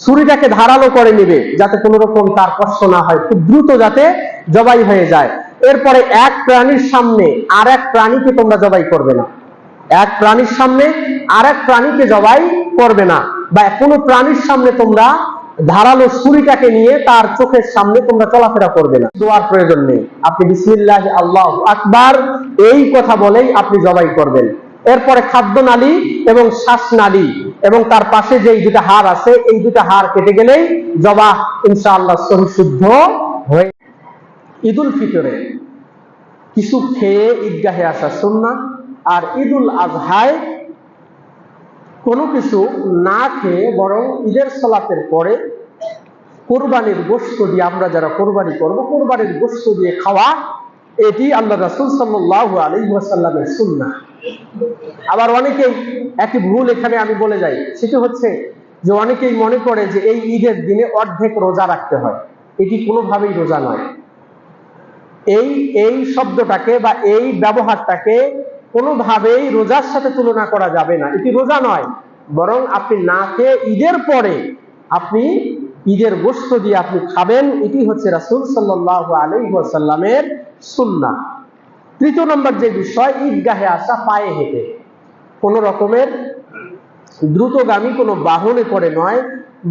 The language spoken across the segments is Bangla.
ছুরিটাকে ধারালো করে নিবে, যাতে কোনো রকম তার কষ্ট না হয়, খুব দ্রুত যাতে জবাই হয়ে যায়। এরপরে এক প্রাণীর সামনে আর এক প্রাণীকে তোমরা জবাই করবে না। এক প্রাণীর সামনে আর এক প্রাণীকে জবাই করবে না। বা কোনো প্রাণীর সামনে তোমরা ধারালো ছুরিটাকে নিয়ে তার চোখের সামনে তোমরা চলাফেরা করবে না। দোয়ার প্রয়োজন নেই। আপনি বিসমিল্লাহ, আল্লাহ আকবার, এই কথা বলেই আপনি জবাই করবেন। এরপরে খাদ্য নালী এবং শ্বাস নালী। এবং তার পাশে যে দুটা হাড় আছে, এই দুটা হাড় কেটে গেলেই জবা ইনশাআল্লাহ সহিশুদ্ধ হয়ে ঈদুল ফিতরে কিছু খেয়ে ঈদগাহে আসা সুন্না আর ঈদুল আজহায় কোনো কিছু না খেয়ে বরং ঈদের সলাতের পরে কোরবানির গোস্ত দিয়ে আমরা যারা কোরবানি করব, কোরবানির গোস্ত দিয়ে খাওয়া এটি আল্লাহ রাসুল সাল্লাহ আলী ওয়াসাল্লামের সুন্না আবার অনেকেই একটি ভুল এখানে আমি বলে যাই, সেটি হচ্ছে যে অনেকেই মনে করে যে এই ঈদের দিনে অর্ধেক রোজা রাখতে হয়। এটি কোনোভাবেই রোজা নয়। এই এই শব্দটাকে বা এই ব্যবহারটাকে কোনোভাবেই রোজার সাথে তুলনা করা যাবে না। এটি রোজা নয়, বরং আপনি না খেয়ে ঈদের পরে আপনি ঈদের গোস্ত দিয়ে আপনি খাবেন। এটি হচ্ছে রাসুল সাল্লাহ আলহিহাসাল্লামের সুন্না তৃতীয় নম্বর যে বিষয়, ঈদগাহে আসা, পায়ে হেঁটে। কোন রকমের দ্রুতগামী কোনো বাহনে করে নয়,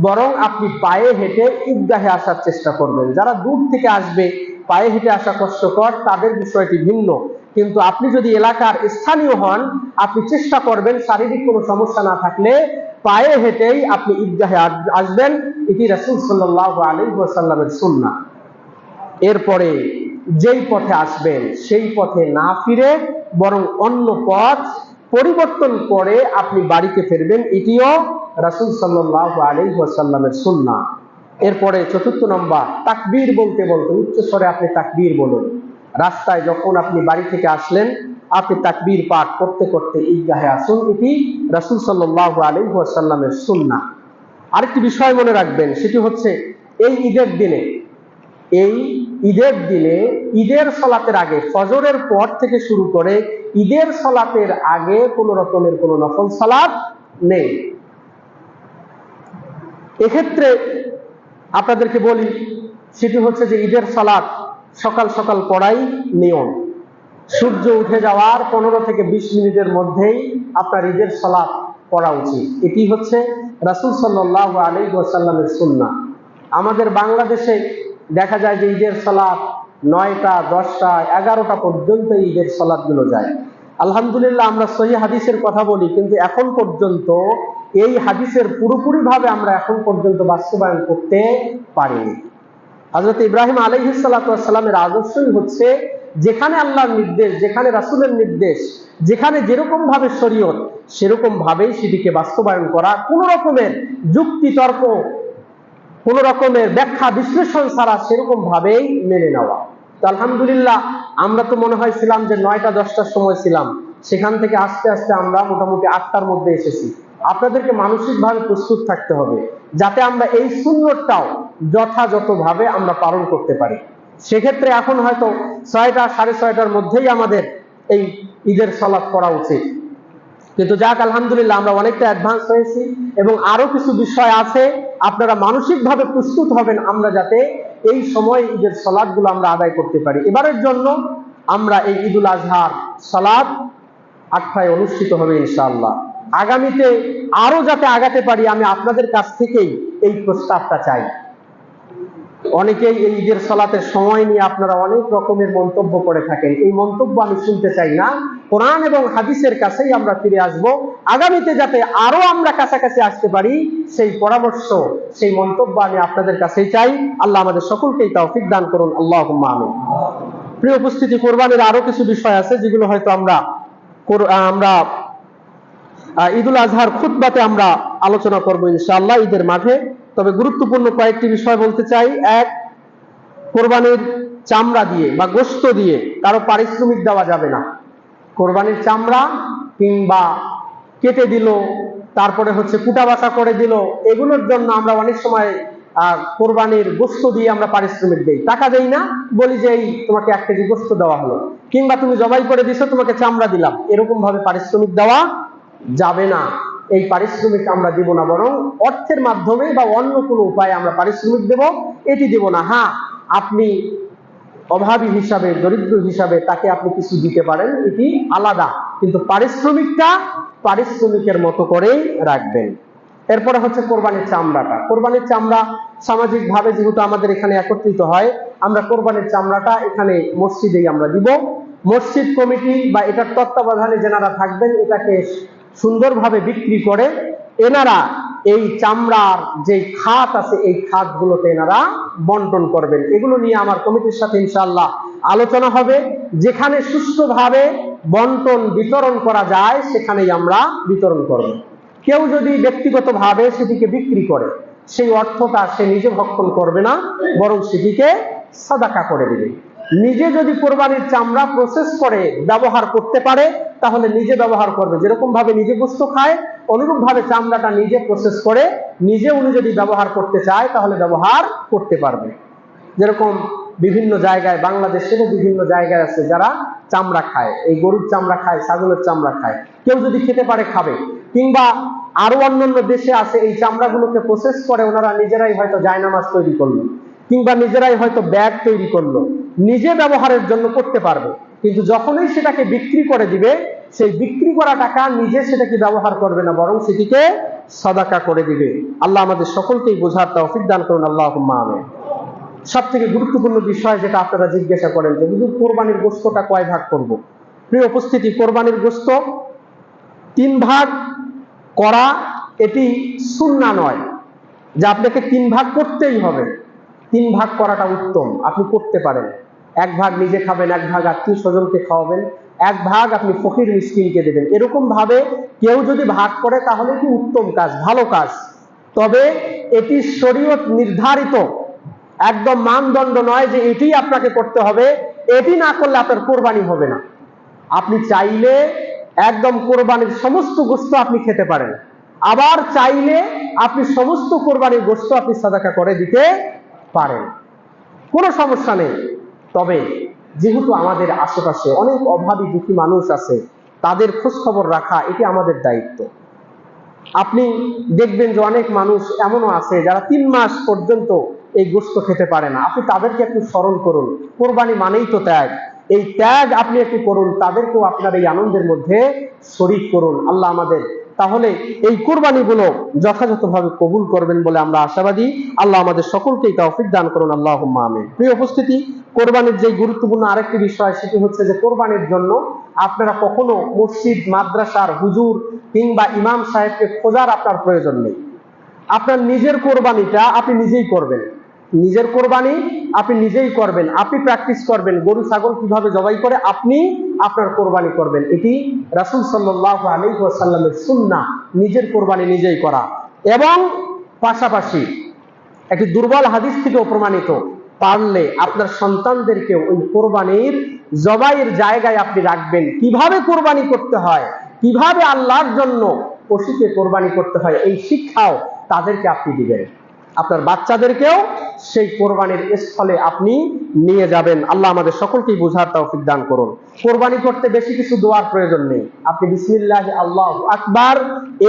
বরং আপনি পায়ে হেঁটে ঈদগাহে আসার চেষ্টা করবেন। যারা দূর থেকে আসবে, পায়ে হেঁটে আসা কষ্টকর, তাদের বিষয়টি ভিন্ন। কিন্তু আপনি যদি এলাকার স্থানীয় হন, আপনি চেষ্টা করবেন শারীরিক কোনো সমস্যা না থাকলে পায়ে হেঁটেই আপনি ঈদগাহে আস- আসবেন। এটি রাসুল সাল্লাহ আলী সাল্লামের সুন্না এরপরে যেই পথে আসবেন, সেই পথে না ফিরে, বরং অন্য পথ পরিবর্তন করে আপনি বাড়িতে ফিরবেন। এটিও রাসুল সাল্লাহ আলী ওয়াসাল্লামের সুন্না এরপরে চতুর্থ নম্বর, তাকবীর বলতে বলতে, উচ্চ স্বরে আপনি তাকবীর বলুন। রাস্তায় যখন আপনি বাড়ি থেকে আসলেন, আপনি তাকবীর পাঠ করতে করতে ঈদগাহে আসুন। এটি রাসুল সাল্লাহ আলী ওয়াসাল্লামের সুন্না আরেকটি বিষয় মনে রাখবেন, সেটি হচ্ছে, এই ঈদের দিনে, এই ঈদের দিনে ঈদের সলাতের আগে ফজরের পর থেকে শুরু করে ঈদের সলাতের আগে কোন রকমের কোন নফল সালাত নেই। এক্ষেত্রে আপনাদেরকে বলি, সেটি হচ্ছে যে ঈদের সালাত সকাল সকাল পড়াই নিয়ম। সূর্য উঠে যাওয়ার পনেরো থেকে বিশ মিনিটের মধ্যেই আপনার ঈদের সলাপ পড়া উচিত। এটি হচ্ছে রাসুল সাল্লাহ আলী ওয়াসাল্লামের সুন্না আমাদের বাংলাদেশে দেখা যায় যে ঈদের সালাত নয়টা, দশটা, এগারোটা পর্যন্ত ঈদের সালাদগুলো যায়। আলহামদুলিল্লাহ আমরা সহি হাদিসের কথা বলি, কিন্তু এখন পর্যন্ত এই হাদিসের পুরোপুরি ভাবে আমরা এখন পর্যন্ত বাস্তবায়ন করতে পারিনি। হজরত ইব্রাহিম আলহিসাল্লামের আদর্শই হচ্ছে, যেখানে আল্লাহর নির্দেশ, যেখানে রাসুলের নির্দেশ, যেখানে যেরকম ভাবে শরীয়ত সেরকম ভাবেই সেটিকে বাস্তবায়ন করা। কোন রকমের যুক্তি তর্ক কোন রকমের ব্যাখ্যা বিশ্লেষণ ছাড়া সেরকম ভাবেই মেনে নেওয়া। তো আলহামদুলিল্লাহ, আমরা তো মনে হয় ছিলাম যে নয়টা, দশটার সময় ছিলাম। সেখান থেকে আস্তে আস্তে আমরা মোটামুটি আটটার মধ্যে এসেছি। আপনাদেরকে মানসিকভাবে প্রস্তুত থাকতে হবে, যাতে আমরা এই সুন্দরটাও যথাযথভাবে আমরা পালন করতে পারি। সেক্ষেত্রে এখন হয়তো ছয়টা, সাড়ে ছয়টার মধ্যেই আমাদের এই ঈদের সলাপ করা উচিত। কিন্তু যাক, আলহামদুলিল্লাহ, আমরা অনেকটা অ্যাডভান্স হয়েছি এবং আরও কিছু বিষয় আছে, আপনারা মানসিকভাবে প্রস্তুত হবেন আমরা যাতে এই সময় ঈদের সলাদগুলো আমরা আদায় করতে পারি। এবারের জন্য আমরা এই ঈদুল আজহার সলাদ আটটায় অনুষ্ঠিত হবে ইনশাআল্লাহ। আগামীতে আরও যাতে আগাতে পারি, আমি আপনাদের কাছ থেকেই এই প্রস্তাবটা চাই। অনেকেই এই ঈদের সলাতের সময় নিয়ে আপনারা অনেক রকমের মন্তব্য করে থাকেন। এই মন্তব্য আমি শুনতে চাই না। কোরআন এবং হাদিসের কাছেই আমরা ফিরে আসব। আগামীতে যাতে আরও আমরা কাছাকাছি আসতে পারি, সেই পরামর্শ, সেই মন্তব্য আমি আপনাদের কাছেই চাই। আল্লাহ আমাদের সকলকেই তৌফিক দান করুন। আল্লাহ আমিন। প্রিয় উপস্থিতি, কোরবানির আরও কিছু বিষয় আছে, যেগুলো হয়তো আমরা আমরা ঈদুল আজহার খুতবাতে আমরা আলোচনা করব ইনশাআল্লাহ ঈদের মাঠে। তবে গুরুত্বপূর্ণ কয়েকটি বিষয় বলতে চাই। এক, কোরবানির চামড়া দিয়ে বা গোস্ত দিয়ে কারও পারিশ্রমিক দেওয়া যাবে না। কোরবানির চামড়া কিংবা কেটে দিল, তারপরে হচ্ছে কুটা বাছা করে দিল, এগুলোর জন্য আমরা অনেক সময় কোরবানির গোস্ত দিয়ে আমরা পারিশ্রমিক দিই। টাকা দেই না, বলি যে এই তোমাকে এক কেজি গোস্ত দেওয়া হলো। কিংবা তুমি জবাই করে দিছো, তোমাকে চামড়া দিলাম। এরকম ভাবে পারিশ্রমিক দেওয়া যাবে না। এই পারিশ্রমিক আমরা দিব না, বরং অর্থের মাধ্যমে বা অন্য কোনো উপায়ে আমরা পারিশ্রমিক দেব, এটি দেব না। হ্যাঁ আপনি অভাবী হিসাবে, দরিদ্র হিসাবে তাকে আপনি কিছু দিতে পারেন, এটি আলাদা। কিন্তু পারিশ্রমিকটা পারিশ্রমিকের মতো করেই রাখবেন। এরপরে হচ্ছে কোরবানির চামড়াটা। কোরবানির চামড়া সামাজিকভাবে যেহেতু আমাদের এখানে একত্রিত হয়, আমরা কোরবানির চামড়াটা এখানে মসজিদেই আমরা দিব। মসজিদ কমিটি বা এটার তত্ত্বাবধানে যেনারা থাকবেন, এটাকে সুন্দরভাবে বিক্রি করে এনারা এই চামড়ার যে খাত আছে, এই খাতগুলোতে এনারা বন্টন করবেন। এগুলো নিয়ে আমার কমিটির সাথে ইনশাআল্লাহ আলোচনা হবে। যেখানে সুষ্ঠুভাবে বন্টন বিতরণ করা যায়, সেখানেই আমরা বিতরণ করব। কেউ যদি ব্যক্তিগতভাবে সেটিকে বিক্রি করে, সেই অর্থটা সে নিজে ভক্ষণ করবে না, বরং সেটিকে সাদাকা করে দেবে। নিজে যদি কোরবানির চামড়া প্রসেস করে, ব্যবহার করতে পারে, তাহলে নিজে ব্যবহার করবে। যেরকম ভাবে নিজে গোস্ত খায়, অনুরূপ ভাবে চামড়াটা নিজে প্রসেস করে, নিজে উনি যদি ব্যবহার করতে চায়, তাহলে ব্যবহার করতে পারবে। যেরকম বিভিন্ন জায়গায় বাংলাদেশের বিভিন্ন জায়গায় আছে যারা চামড়া খায়। এই গরুর চামড়া খায়, ছাগলের চামড়া খায়। কেউ যদি খেতে পারে, খাবে। কিংবা আরও অন্যান্য দেশে আছে, এই চামড়াগুলোকে প্রসেস করে, ওনারা নিজেরাই হয়তো জায়নামাজ তৈরি করল। কিংবা নিজেরাই হয়তো ব্যাগ তৈরি করল। নিজে ব্যবহারের জন্য করতে পারবে। কিন্তু যখনই সেটাকে বিক্রি করে দিবে, সেই বিক্রি করা টাকা নিজে সেটাকে ব্যবহার করবে না, বরং সেটিকে সদাকা করে দিবে। আল্লাহ আমাদের সকলকেই বোঝার তৌফিক দান করুন আল্লাহ আমিন। সব থেকে গুরুত্বপূর্ণ বিষয় যেটা আপনারা জিজ্ঞাসা করেন যে, হুজুর, কোরবানির গোস্তটা কয় ভাগ করব? প্রিয় উপস্থিতি, কোরবানির গোস্ত তিন ভাগ করা এটি সুন্না নয়, যে আপনাকে তিন ভাগ করতেই হবে। তিন ভাগ করাটা উত্তম, আপনি করতে পারেন। এক ভাগ নিজে খাবেন, এক ভাগ আত্মীয় স্বজনকে খাওয়াবেন, এক ভাগ আপনি ফকির মিসকিনকে দেবেন। এরকম ভাবে কেউ যদি ভাগ করে, তাহলে কি উত্তম কাজ, ভালো কাজ। তবে এটি শরীয়ত নির্ধারিত। একদম মানদণ্ড নয় যে এটি আপনাকে করতে হবে, এটি না করলে আপনার কোরবানি হবে না। আপনি চাইলে একদম কোরবানির সমস্ত গোস্ত আপনি খেতে পারেন। আবার চাইলে আপনি সমস্ত কোরবানির গোস্ত আপনি সাদাকা করে দিতে পারেন। কোনো সমস্যা নেই। তবে যেহেতু আমাদের আশেপাশে অনেক অভাবী দুঃখী মানুষ আছে, তাদের খোঁজ খবর রাখা এটি আমাদের দায়িত্ব। আপনি দেখবেন যে অনেক মানুষ এমনও আছে যারা তিন মাস পর্যন্ত এই গোস্ত খেতে পারে না। আপনি তাদেরকে একটু স্মরণ করুন। কোরবানি মানেই তো ত্যাগ। এই ত্যাগ আপনি একটু করুন, তাদেরকেও আপনার এই আনন্দের মধ্যে শরিক করুন। আল্লাহ আমাদের তাহলে এই কোরবানিগুলো যথাযথভাবে কবুল করবেন বলে আমরা আশাবাদী। আল্লাহ আমাদের সকলকেই তৌফিক দান করুন। আল্লাহ আমিন। প্রিয় উপস্থিতি, কোরবানির যে গুরুত্বপূর্ণ আরেকটি বিষয়, সেটি হচ্ছে যে কোরবানির জন্য আপনারা কখনো মসজিদ, মাদ্রাসার হুজুর কিংবা ইমাম সাহেবকে খোঁজার আপনার প্রয়োজন নেই। আপনার নিজের কোরবানিটা আপনি নিজেই করবেন। নিজের কোরবানি আপনি নিজেই করবেন, আপনি প্র্যাকটিস করবেন, গরু, ছাগল কীভাবে জবাই করে আপনি আপনার কোরবানি করবেন। এটি রাসুল সাল্লাহ আলাইসাল্লামের সুন্না নিজের কোরবানি নিজেই করা। এবং পাশাপাশি একটি দুর্বল হাদিস থেকেও প্রমাণিত, পারলে আপনার সন্তানদেরকে ওই কোরবানির জবাইয়ের জায়গায় আপনি রাখবেন। কীভাবে কোরবানি করতে হয়? কীভাবে আল্লাহর জন্য পশুকে কোরবানি করতে হয়? এই শিক্ষাও তাদেরকে আপনি দিবেন। আপনার বাচ্চাদেরকেও সেই কোরবানির স্থলে আপনি নিয়ে যাবেন। আল্লাহ আমাদের সকলকেই বোঝার তৌফিক দান করুন। কোরবানি করতে বেশি কিছু দোয়ার প্রয়োজন নেই। আপনি বিসমিল্লাহ, আল্লাহ আকবার,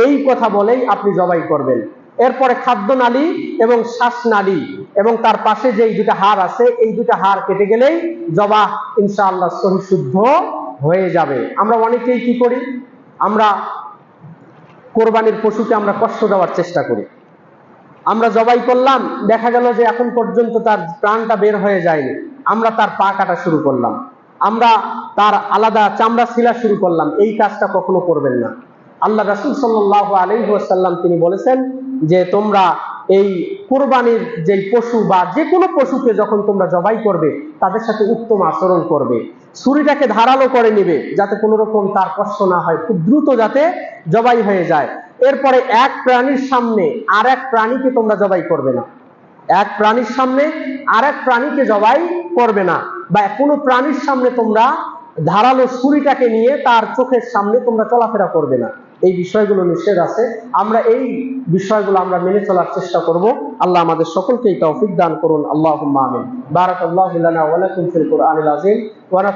এই কথা বলেই আপনি জবাই করবেন। এরপরে খাদ্য নালী এবং শ্বাস নালী এবং তার পাশে যে দুটা হাড় আছে, এই দুটা হাড় কেটে গেলেই জবাহ ইনশাআল্লাহ সহি শুদ্ধ হয়ে যাবে। আমরা অনেকেই কি করি? আমরা কোরবানির পশুকে আমরা কষ্ট দেওয়ার চেষ্টা করি। আমরা জবাই করলাম, দেখা গেল যে এখন পর্যন্ত তার প্রাণটা বের হয়ে যায়নি। আমরা তার পা কাটা শুরু করলাম। আমরা তার আলাদা চামড়া ছিলা শুরু করলাম। এই কাজটা কখনো করবেন না। আল্লাহ রাসুল সাল্লাহ আলহিহাসাল্লাম তিনি বলেছেন যে, তোমরা এই কোরবানির যে পশু বা যে কোনো পশুকে যখন তোমরা জবাই করবে, তাদের সাথে উত্তম আচরণ করবে। ছুরিটাকে ধারালো করে নিবে, যাতে কোনো রকম তার কষ্ট না হয়। খুব দ্রুত যাতে জবাই হয়ে যায়। এরপরে এক প্রাণীর সামনে আর এক প্রাণীকে তোমরা জবাই করবে না। এক প্রাণীর সামনে আর এক প্রাণীকে জবাই করবে না। বা কোনো প্রাণীর সামনে তোমরা ধারালো ছুরিটাকে নিয়ে তার চোখের সামনে তোমরা চলাফেরা করবে না। এই বিষয়গুলো নিষেধ আছে। আমরা এই বিষয়গুলো আমরা মেনে চলার চেষ্টা করব। আল্লাহ আমাদের সকলকেই তৌফিক দান করুন। আল্লাহ আমিন। বারাক আল্লাহ ফিল কুরআনিল ওয়া